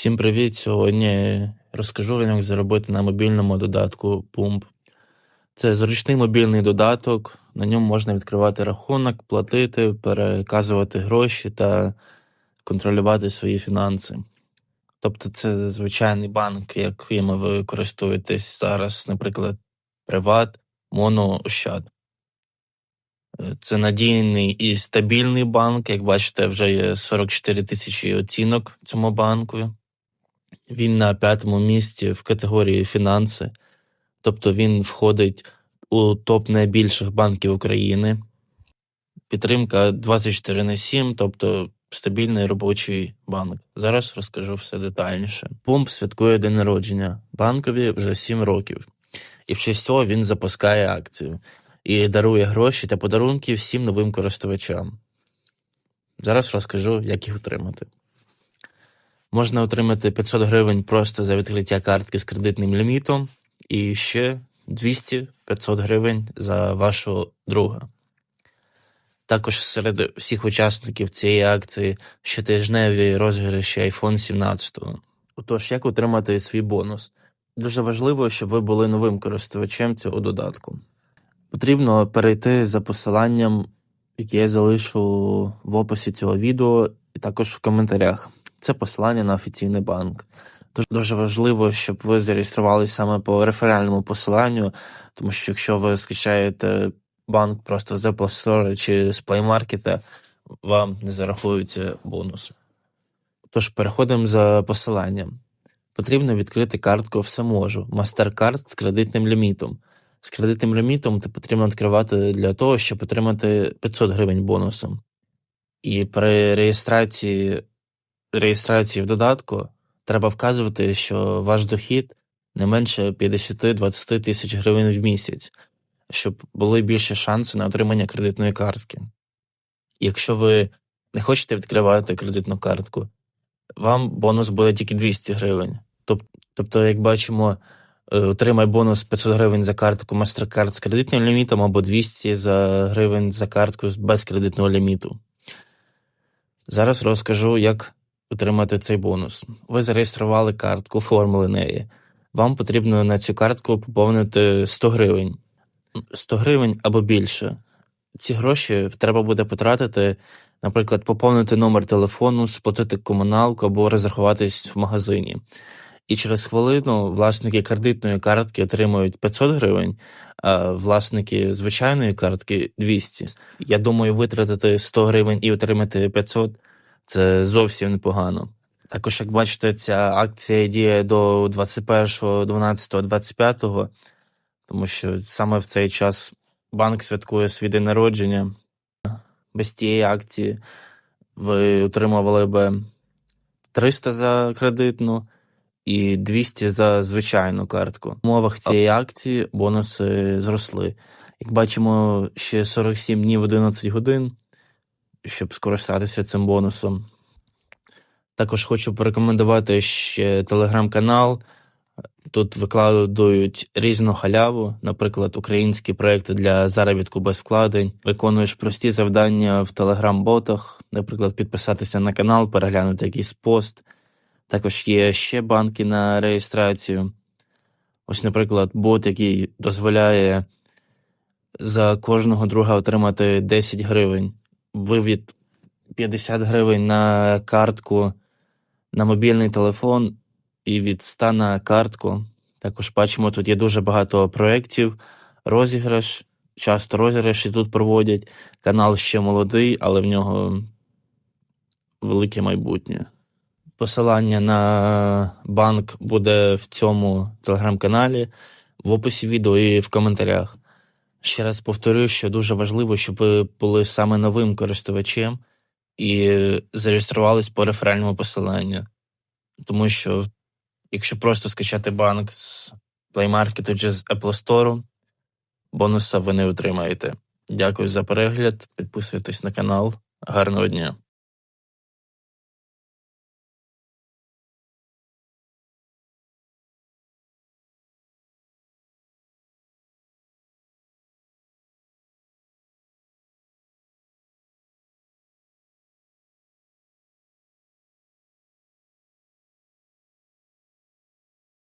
Всім привіт! Сьогодні розкажу вам, як заробити на мобільному додатку Pump. Це зручний мобільний додаток, на ньому можна відкривати рахунок, платити, переказувати гроші та контролювати свої фінанси. Тобто це звичайний банк, яким ви користуєтесь зараз, наприклад, Приват, Моно, Ощад. Це надійний і стабільний банк. Як бачите, вже є 44 тисячі оцінок цьому банку. Він на п'ятому місці в категорії фінанси, тобто він входить у топ найбільших банків України. Підтримка 24 на 7, тобто стабільний робочий банк. Зараз розкажу все детальніше. Пумп святкує день народження. Банкові вже 7 років. І в честь цього він запускає акцію і дарує гроші та подарунки всім новим користувачам. Зараз розкажу, як їх отримати. Можна отримати 500 гривень просто за відкриття картки з кредитним лімітом, і ще 200-500 гривень за вашого друга. Також серед всіх учасників цієї акції щотижневі розіграші iPhone 17. Отож, як отримати свій бонус? Дуже важливо, щоб ви були новим користувачем цього додатку. Потрібно перейти за посиланням, яке я залишу в описі цього відео, і також в коментарях. Це посилання на офіційний банк. Тож дуже важливо, щоб ви зареєструвалися саме по реферальному посиланню, тому що якщо ви скачаєте банк просто з Apple Store чи з Play Market, вам не зарахується бонус. Тож переходимо за посиланням. Потрібно відкрити картку «Все можу» MasterCard з кредитним лімітом. З кредитним лімітом це потрібно відкривати для того, щоб отримати 500 гривень бонусом. І при реєстрації, реєстрації в додатку треба вказувати, що ваш дохід не менше 50-20 тисяч гривень в місяць, щоб були більше шанси на отримання кредитної картки. Якщо ви не хочете відкривати кредитну картку, вам бонус буде тільки 200 гривень. Тобто, як бачимо, е, отримай бонус 500 гривень за картку MasterCard з кредитним лімітом або 200 за гривень за картку без кредитного ліміту. Зараз розкажу, як отримати цей бонус. Ви зареєстрували картку, оформили неї. Вам потрібно на цю картку поповнити 100 гривень. 100 гривень або більше. Ці гроші треба буде потратити, наприклад, поповнити номер телефону, сплатити комуналку або розрахуватись в магазині. І через хвилину власники кредитної картки отримують 500 гривень, а власники звичайної картки 200. Я думаю, витратити 100 гривень і отримати 500 – це зовсім непогано. Також, як бачите, ця акція діє до 21.12.25, тому що саме в цей час банк святкує свій день народження. Без тієї акції ви отримували би 300 за кредитну і 200 за звичайну картку. В умовах цієї акції бонуси зросли. Як бачимо, ще 47 днів 11 годин, щоб скористатися цим бонусом. Також хочу порекомендувати ще телеграм-канал. Тут викладають різну халяву, наприклад, українські проекти для заробітку без вкладень. Виконуєш прості завдання в телеграм-ботах, наприклад, підписатися на канал, переглянути якийсь пост. Також є ще банки на реєстрацію. Ось, наприклад, бот, який дозволяє за кожного друга отримати 10 гривень. Вивід 50 гривень на картку на мобільний телефон і від 100 на картку. Також бачимо, тут є дуже багато проєктів, розіграш, часто розіграші тут проводять. Канал ще молодий, але в нього велике майбутнє. Посилання на банк буде в цьому телеграм-каналі, в описі відео і в коментарях. Ще раз повторюю, що дуже важливо, щоб ви були саме новим користувачем і зареєструвались по реферальному посиланню. Тому що, якщо просто скачати банк з Play Market чи з Apple Store, бонуса ви не отримаєте. Дякую за перегляд, підписуйтесь на канал. Гарного дня!